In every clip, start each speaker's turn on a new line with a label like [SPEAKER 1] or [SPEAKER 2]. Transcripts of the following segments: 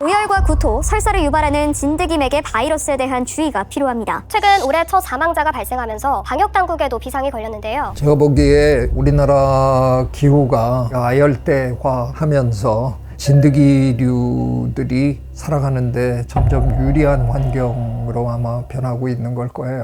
[SPEAKER 1] 폭발과 구토, 설사를 유발하는 진드기맥의 바이러스에 대한 주의가 필요합니다.
[SPEAKER 2] 최근 올해 첫 사망자가 발생하면서 방역 당국에도 비상이 걸렸는데요.
[SPEAKER 3] 제가 보기에 우리나라 기후가 아열대화하면서 진드기류들이 살아가는데 점점 유리한 환경으로 아마 변하고 있는 걸 거예요.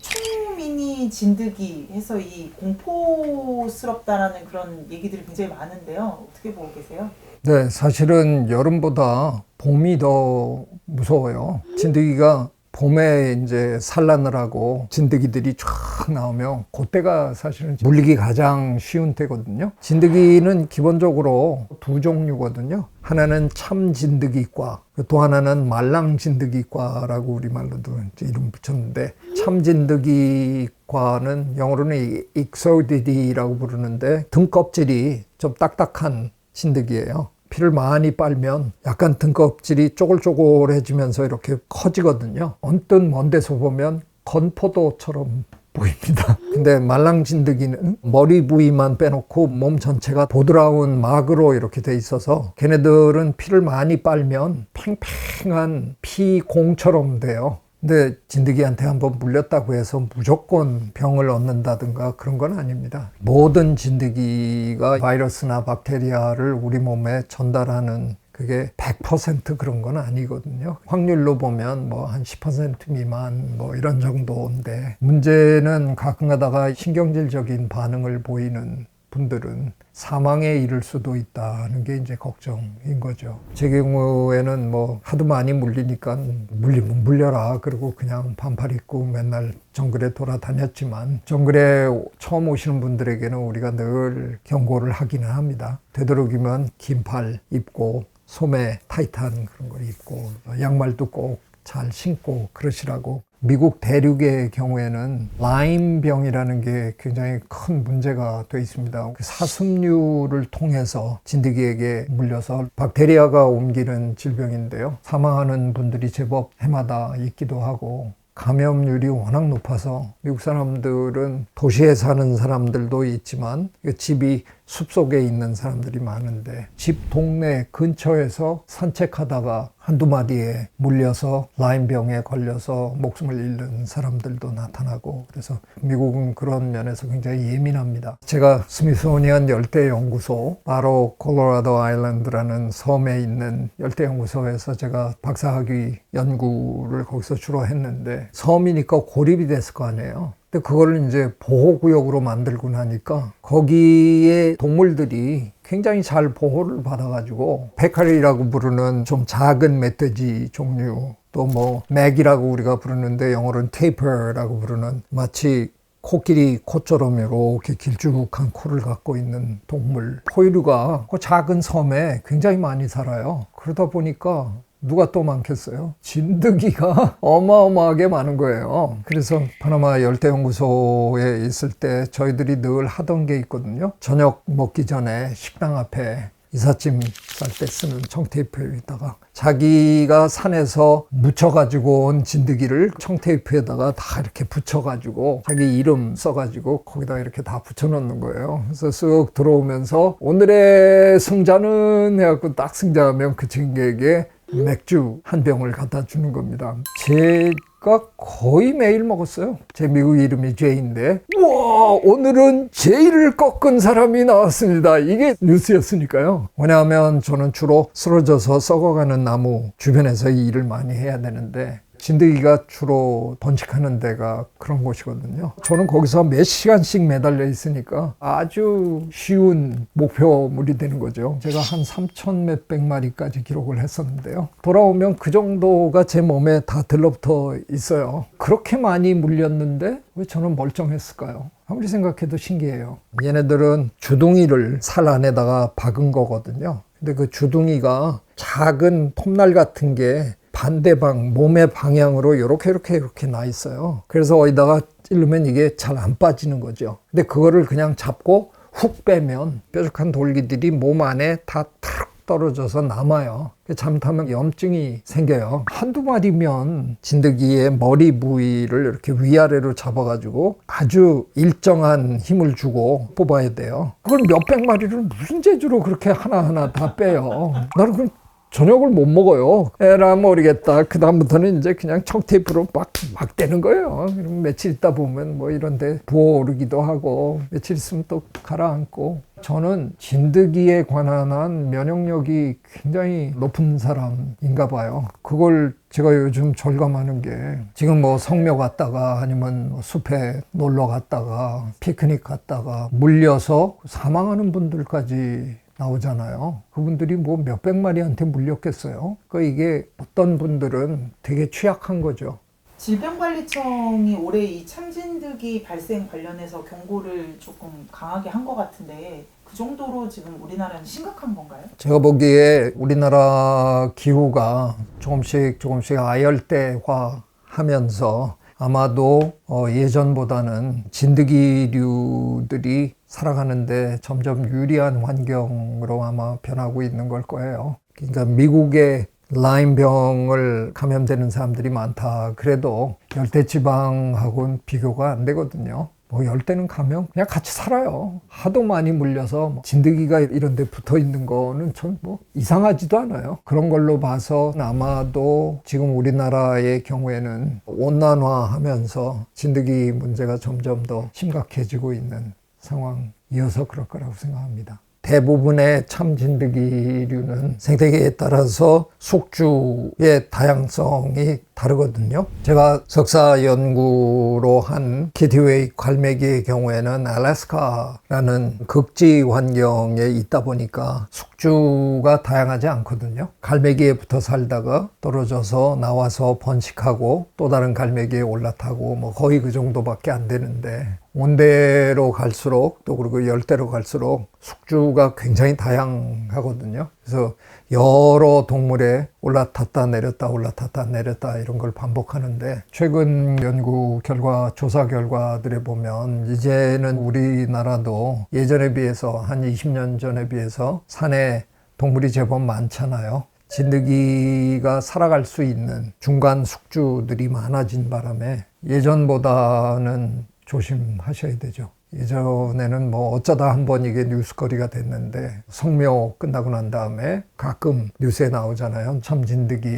[SPEAKER 4] 초미니 진드기 해서 이 공포스럽다라는 그런 얘기들이 굉장히 많은데요. 어떻게 보고 계세요?
[SPEAKER 3] 네, 사실은 여름보다 봄이 더 무서워요. 진드기가 봄에 이제 산란을 하고 진드기들이 쫙 나오면 그때가 사실은 물리기 가장 쉬운 때거든요. 진드기는 기본적으로 두 종류거든요. 하나는 참 진드기과, 또 하나는 말랑 진드기과라고 우리말로도 이름 붙였는데 참 진드기과는 영어로는 익소디디라고 부르는데 등껍질이 좀 딱딱한 진드기예요. 피를 많이 빨면 약간 등껍질이 쪼글쪼글해지면서 이렇게 커지거든요. 언뜻 먼 데서 보면 건포도처럼 보입니다. 근데 말랑진드기는 머리 부위만 빼놓고 몸 전체가 보드라운 막으로 이렇게 돼 있어서 걔네들은 피를 많이 빨면 팽팽한 피공처럼 돼요. 근데 진드기한테 한번 물렸다고 해서 무조건 병을 얻는다든가 그런 건 아닙니다. 모든 진드기가 바이러스나 박테리아를 우리 몸에 전달하는 그게 100% 그런 건 아니거든요. 확률로 보면 뭐 한 10% 미만 뭐 이런 정도인데 문제는 가끔 가다가 신경질적인 반응을 보이는 분들은 사망에 이를 수도 있다는 게 이제 걱정인 거죠. 제 경우에는 뭐 하도 많이 물리니까 물리면 물려라. 그리고 그냥 반팔 입고 맨날 정글에 돌아다녔지만 정글에 처음 오시는 분들에게는 우리가 늘 경고를 하기는 합니다. 되도록이면 긴팔 입고 소매 타이트한 그런 걸 입고 양말도 꼭 잘 신고 그러시라고 미국 대륙의 경우에는 라임병이라는 게 굉장히 큰 문제가 돼 있습니다. 그 사슴류를 통해서 진드기에게 물려서 박테리아가 옮기는 질병인데요. 사망하는 분들이 제법 해마다 있기도 하고 감염률이 워낙 높아서 미국 사람들은 도시에 사는 사람들도 있지만 집이 숲속에 있는 사람들이 많은데 집 동네 근처에서 산책하다가 한두 마디에 물려서 라임병에 걸려서 목숨을 잃는 사람들도 나타나고 그래서 미국은 그런 면에서 굉장히 예민합니다. 제가 스미소니안 열대연구소 바로 콜로라도 아일랜드라는 섬에 있는 열대연구소에서 제가 박사학위 연구를 거기서 주로 했는데 섬이니까 고립이 됐을 거 아니에요. 근데 그거를 이제 보호구역으로 만들고 나니까 거기에 동물들이 굉장히 잘 보호를 받아가지고 페카리라고 부르는 좀 작은 멧돼지 종류 또 뭐 맥이라고 우리가 부르는데 영어로는 테이퍼라고 부르는 마치 코끼리 코처럼 이렇게 길쭉한 코를 갖고 있는 동물 포유류가 그 작은 섬에 굉장히 많이 살아요. 그러다 보니까 누가 또 많겠어요? 진드기가 어마어마하게 많은 거예요. 그래서 파나마 열대연구소에 있을 때 저희들이 늘 하던 게 있거든요. 저녁 먹기 전에 식당 앞에 이삿짐 쌀 때 쓰는 청테이프에다가 자기가 산에서 묻혀가지고 온 진드기를 청테이프에다가 다 이렇게 붙여가지고 자기 이름 써가지고 거기다 이렇게 다 붙여놓는 거예요. 그래서 쓱 들어오면서 오늘의 승자는 해갖고 딱 승자하면 그 친구에게 맥주 한 병을 갖다 주는 겁니다. 제가 거의 매일 먹었어요. 제 미국 이름이 제이인데, 와, 오늘은 제이를 꺾은 사람이 나왔습니다. 이게 뉴스였으니까요. 왜냐하면 저는 주로 쓰러져서 썩어가는 나무 주변에서 이 일을 많이 해야 되는데, 진드기가 주로 번식하는 데가 그런 곳이거든요. 저는 거기서 몇 시간씩 매달려 있으니까 아주 쉬운 목표물이 되는 거죠. 제가 한 3천 몇백 마리까지 기록을 했었는데요. 돌아오면 그 정도가 제 몸에 다 들러붙어 있어요. 그렇게 많이 물렸는데 왜 저는 멀쩡했을까요? 아무리 생각해도 신기해요. 얘네들은 주둥이를 살 안에다가 박은 거거든요. 근데 그 주둥이가 작은 톱날 같은 게 반대방 몸의 방향으로 이렇게 이렇게 이렇게 나 있어요. 그래서 어디다가 찌르면 이게 잘 안 빠지는 거죠. 근데 그거를 그냥 잡고 훅 빼면 뾰족한 돌기들이 몸 안에 다 탁 떨어져서 남아요. 잘못하면 염증이 생겨요. 한두 마리면 진드기의 머리 부위를 이렇게 위아래로 잡아가지고 아주 일정한 힘을 주고 뽑아야 돼요. 그걸 몇백 마리를 무슨 재주로 그렇게 하나하나 다 빼요. 나는 그 저녁을 못 먹어요. 에라 모르겠다. 그 다음부터는 이제 그냥 청테이프로 막, 막 떼는 거예요. 그럼 며칠 있다 보면 뭐 이런데 부어오르기도 하고 며칠 있으면 또 가라앉고 저는 진드기에 관한 한 면역력이 굉장히 높은 사람인가 봐요. 그걸 제가 요즘 절감하는 게 지금 뭐 성묘 갔다가 아니면 뭐 숲에 놀러 갔다가 피크닉 갔다가 물려서 사망하는 분들까지 나오잖아요. 그분들이 뭐 몇백 마리한테 물렸겠어요. 그러니까 이게 어떤 분들은 되게 취약한 거죠.
[SPEAKER 4] 질병관리청이 올해 이 참진드기 발생 관련해서 경고를 조금 강하게 한 것 같은데 그 정도로 지금 우리나라는 심각한 건가요?
[SPEAKER 3] 제가 보기에 우리나라 기후가 조금씩 조금씩 아열대화 하면서 아마도 어, 예전보다는 진드기류들이 살아가는데 점점 유리한 환경으로 아마 변하고 있는 걸 거예요. 그러니까 미국의 라임병을 감염되는 사람들이 많다. 그래도 열대 지방하고는 비교가 안 되거든요. 뭐 열대는 가면 그냥 같이 살아요. 하도 많이 물려서 뭐 진드기가 이런 데 붙어 있는 거는 전뭐 이상하지도 않아요. 그런 걸로 봐서 아마도 지금 우리나라의 경우에는 온난화 하면서 진드기 문제가 점점 더 심각해지고 있는 상황이어서 그럴 거라고 생각합니다. 대부분의 참진드기류는 생태계에 따라서 숙주의 다양성이 다르거든요. 제가 석사 연구로 한 키티웨이 갈매기의 경우에는 알래스카라는 극지 환경에 있다 보니까 숙주가 다양하지 않거든요. 갈매기에 붙어 살다가 떨어져서 나와서 번식하고 또 다른 갈매기에 올라타고 뭐 거의 그 정도밖에 안 되는데 온대로 갈수록 또 그리고 열대로 갈수록 숙주가 굉장히 다양하거든요. 그래서 여러 동물에 올라탔다 내렸다 올라탔다 내렸다 이런 걸 반복하는데 최근 연구 결과 조사 결과들에 보면 이제는 우리나라도 예전에 비해서 한 20년 전에 비해서 산에 동물이 제법 많잖아요. 진드기가 살아갈 수 있는 중간 숙주들이 많아진 바람에 예전보다는 조심하셔야 되죠. 예전에는 뭐 어쩌다 한 번 이게 뉴스거리가 됐는데 성묘 끝나고 난 다음에 가끔 뉴스에 나오잖아요. 참진드기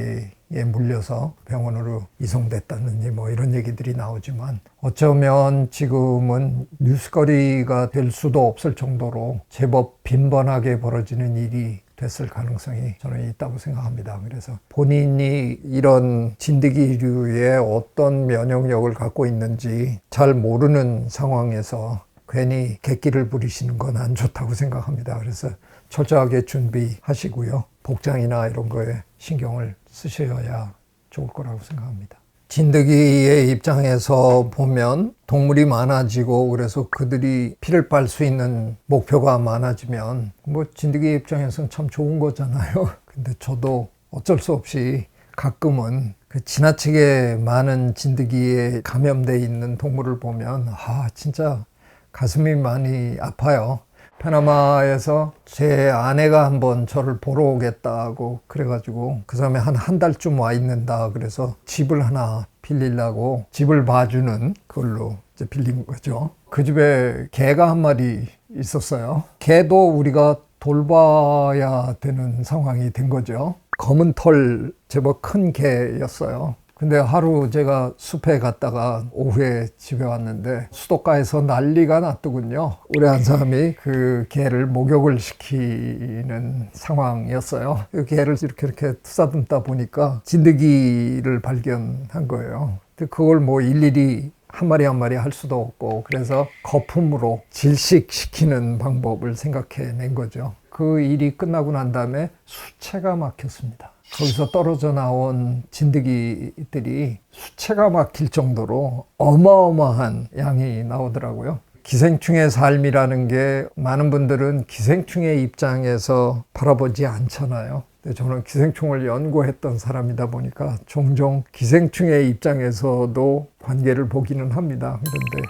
[SPEAKER 3] 에 물려서 병원으로 이송됐다느니 뭐 이런 얘기들이 나오지만 어쩌면 지금은 뉴스거리가 될 수도 없을 정도로 제법 빈번하게 벌어지는 일이 됐을 가능성이 저는 있다고 생각합니다. 그래서 본인이 이런 진드기류의 어떤 면역력을 갖고 있는지 잘 모르는 상황에서 괜히 객기를 부리시는 건 안 좋다고 생각합니다. 그래서 철저하게 준비하시고요. 복장이나 이런 거에 신경을 쓰셔야 좋을 거라고 생각합니다. 진드기의 입장에서 보면 동물이 많아지고 그래서 그들이 피를 빨 수 있는 목표가 많아지면 뭐 진드기 입장에서는 참 좋은 거잖아요. 근데 저도 어쩔 수 없이 가끔은 그 지나치게 많은 진드기에 감염돼 있는 동물을 보면 아 진짜 가슴이 많이 아파요. 페나마에서 제 아내가 한번 저를 보러 오겠다고 그래가지고 그 사람이 한한 달쯤 와 있는다 그래서 집을 하나 빌리려고 집을 봐주는 걸로 이제 빌린 거죠. 그 집에 개가 한 마리 있었어요. 개도 우리가 돌봐야 되는 상황이 된 거죠. 검은 털 제법 큰 개였어요. 근데 하루 제가 숲에 갔다가 오후에 집에 왔는데 수도가에서 난리가 났더군요. 우리 한 사람이 그 개를 목욕을 시키는 상황이었어요. 그 개를 이렇게 이렇게 투사듬다 보니까 진드기를 발견한 거예요. 근데 그걸 뭐 일일이 한 마리 한 마리 할 수도 없고 그래서 거품으로 질식시키는 방법을 생각해 낸 거죠. 그 일이 끝나고 난 다음에 수채가 막혔습니다. 거기서 떨어져 나온 진드기들이 수채가 막힐 정도로 어마어마한 양이 나오더라고요. 기생충의 삶이라는 게 많은 분들은 기생충의 입장에서 바라보지 않잖아요. 근데 저는 기생충을 연구했던 사람이다 보니까 종종 기생충의 입장에서도 관계를 보기는 합니다. 그런데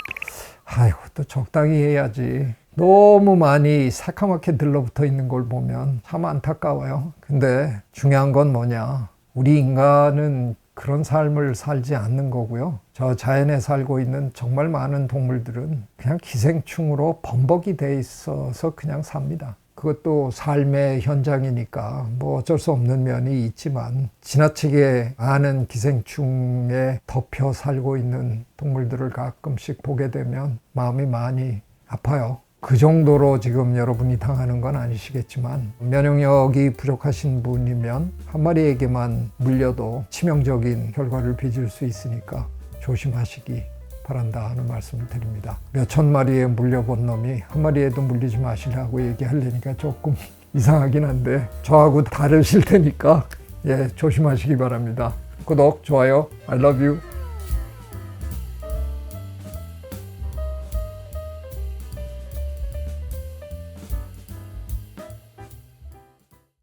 [SPEAKER 3] 아이고 또 적당히 해야지. 너무 많이 새카맣게 들러붙어 있는 걸 보면 참 안타까워요. 근데 중요한 건 뭐냐. 우리 인간은 그런 삶을 살지 않는 거고요. 저 자연에 살고 있는 정말 많은 동물들은 그냥 기생충으로 범벅이 돼 있어서 그냥 삽니다. 그것도 삶의 현장이니까 뭐 어쩔 수 없는 면이 있지만 지나치게 많은 기생충에 덮여 살고 있는 동물들을 가끔씩 보게 되면 마음이 많이 아파요. 그 정도로 지금 여러분이 당하는 건 아니시겠지만 면역력이 부족하신 분이면 한 마리에게만 물려도 치명적인 결과를 빚을 수 있으니까 조심하시기 바란다 하는 말씀을 드립니다. 몇 천 마리에 물려본 놈이 한 마리에도 물리지 마시라고 얘기하려니까 조금 이상하긴 한데 저하고 다르실 테니까 예 조심하시기 바랍니다. 구독, 좋아요, I love you.